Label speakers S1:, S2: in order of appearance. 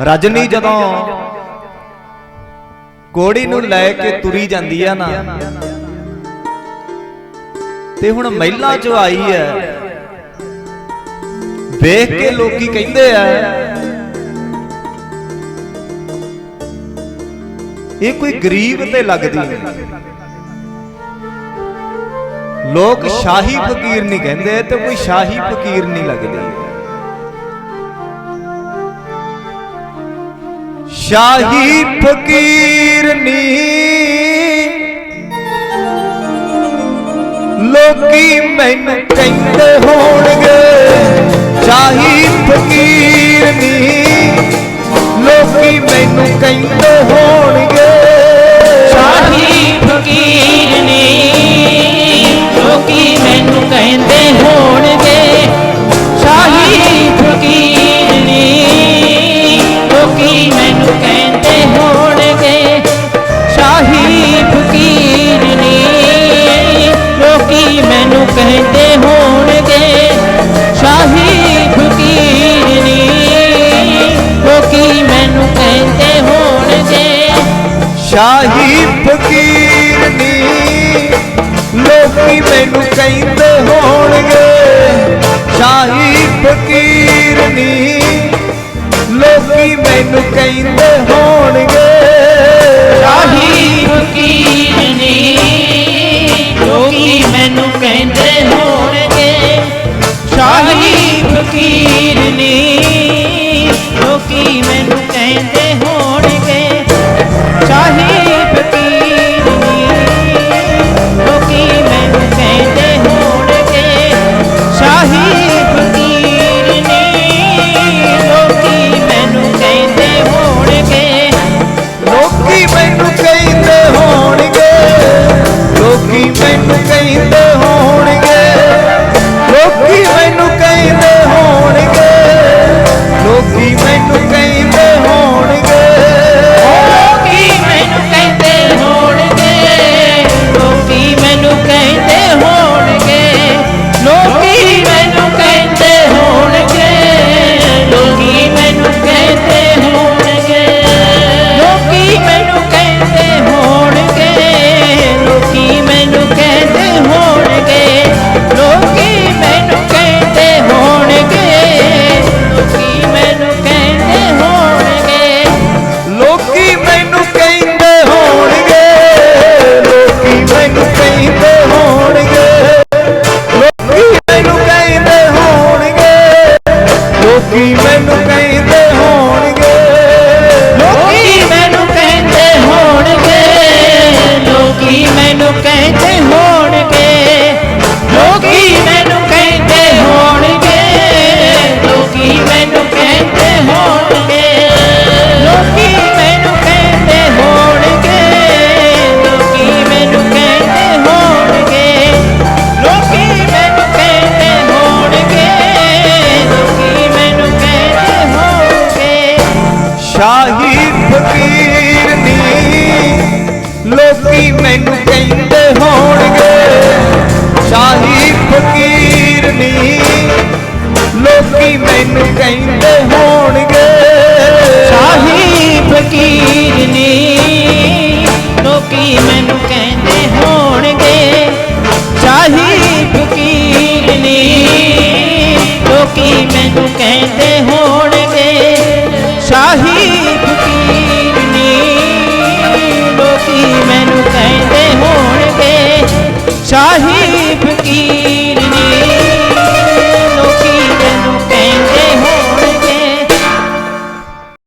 S1: ਰਜਨੀ ਜਦੋਂ। ਕੋੜੀ ਨੂੰ ਲੈ ਕੇ ਤੁਰੀ ਜਾਂਦੀ ਆ ਨਾ। ਤੇ ਹੁਣ ਮਹਿਲਾ ਚ ਆਈ ਹੈ ਵੇਖ ਕੇ ਲੋਕੀ ਕਹਿੰਦੇ ਆ। ਇਹ ਕੋਈ ਗਰੀਬ ਤੇ ਲੱਗਦੀ ਲੋਕ ਸ਼ਾਹੀ ਫਕੀਰ ਨਹੀਂ ਕਹਿੰਦੇ ਤੇ ਕੋਈ ਸ਼ਾਹੀ ਫਕੀਰ ਨਹੀਂ ਲੱਗਦੀ। ਸ਼ਾਹੀ ਫਕੀਰ ਨਹੀਂ ਲੋਕੀ ਮੈਨੂੰ ਕਹਿੰਦੇ ਹੋਣਗੇ ਸ਼ਾਹੀ ਫਕੀਰ ਨਹੀਂ ਲੋਕੀ ਮੈਨੂੰ ਕਹਿੰਦੇ ਹੋਣਗੇ।
S2: ਸ਼ਾਹੀ ਫਕੀਰ ਨੀ। ਲੋਕੀ ਮੈਨੂੰ ਕਹਿੰਦੇ ਹੋਣਗੇ, ਸ਼ਾਹੀ ਫਕੀਰ ਨੀ। ਲੋਕੀ ਮੈਨੂੰ ਕਹਿੰਦੇ ਹੋਣਗੇ। ਸ਼ਾਹੀ ਫਕੀਰ ਨੇ। ਲੋਕੀ ਮੈਨੂੰ ਕਹਿੰਦੇ ਹੋਣਗੇ। ਸ਼ਾਹੀ ਫਕੀਰ ਨੇ। ਲੋਕੀ ਮੈਨੂੰ ਕਹਿੰਦੇ ਹੋਣਗੇ।
S1: ਸ਼ਾਹੀ ਫਕੀਰ ਨੀ। ਲੋਕੀ ਮੈਨੂੰ ਕਹਿੰਦੇ ਹੋਣਗੇ, ਸ਼ਾਹੀ ਫਕੀਰ ਨੀ। ਲੋਕੀ ਮੈਨੂੰ ਕਹਿੰਦੇ ਹੋਣਗੇ,
S2: ਸ਼ਾਹੀ ਫਕੀਰ ਨੇ। ਲੋਕੀ ਮੈਨੂੰ साहिब की